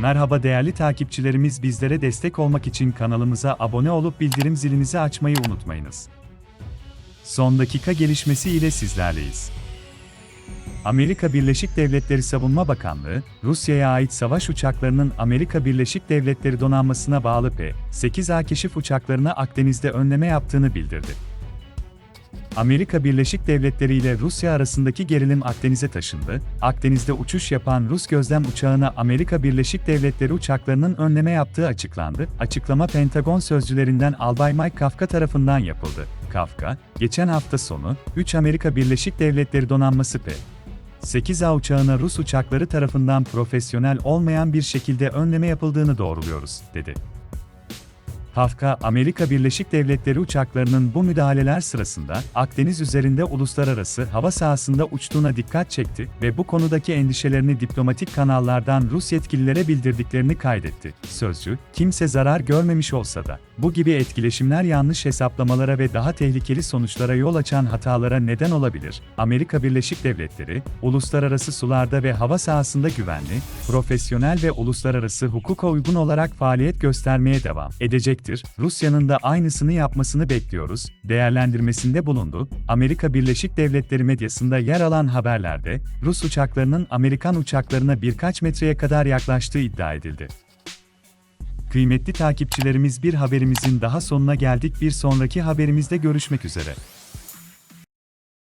Merhaba değerli takipçilerimiz bizlere destek olmak için kanalımıza abone olup bildirim zilinizi açmayı unutmayınız. Son dakika gelişmesi ile sizlerleyiz. Amerika Birleşik Devletleri Savunma Bakanlığı, Rusya'ya ait savaş uçaklarının Amerika Birleşik Devletleri donanmasına bağlı P-8A keşif uçaklarına Akdeniz'de önleme yaptığını bildirdi. Amerika Birleşik Devletleri ile Rusya arasındaki gerilim Akdeniz'e taşındı. Akdeniz'de uçuş yapan Rus gözlem uçağına Amerika Birleşik Devletleri uçaklarının önleme yaptığı açıklandı. Açıklama Pentagon sözcülerinden Albay Mike Kafka tarafından yapıldı. Kafka, geçen hafta sonu, 3 Amerika Birleşik Devletleri donanması P. 8A uçağına Rus uçakları tarafından profesyonel olmayan bir şekilde önleme yapıldığını doğruluyoruz, dedi. Kafka, Amerika Birleşik Devletleri uçaklarının bu müdahaleler sırasında Akdeniz üzerinde uluslararası hava sahasında uçtuğuna dikkat çekti ve bu konudaki endişelerini diplomatik kanallardan Rus yetkililere bildirdiklerini kaydetti. Sözcü, kimse zarar görmemiş olsa da bu gibi etkileşimler yanlış hesaplamalara ve daha tehlikeli sonuçlara yol açan hatalara neden olabilir. Amerika Birleşik Devletleri, uluslararası sularda ve hava sahasında güvenli, profesyonel ve uluslararası hukuka uygun olarak faaliyet göstermeye devam edecektir. Rusya'nın da aynısını yapmasını bekliyoruz, değerlendirmesinde bulundu. Amerika Birleşik Devletleri medyasında yer alan haberlerde, Rus uçaklarının Amerikan uçaklarına birkaç metreye kadar yaklaştığı iddia edildi. Kıymetli takipçilerimiz bir haberimizin daha sonuna geldik. Bir sonraki haberimizde görüşmek üzere.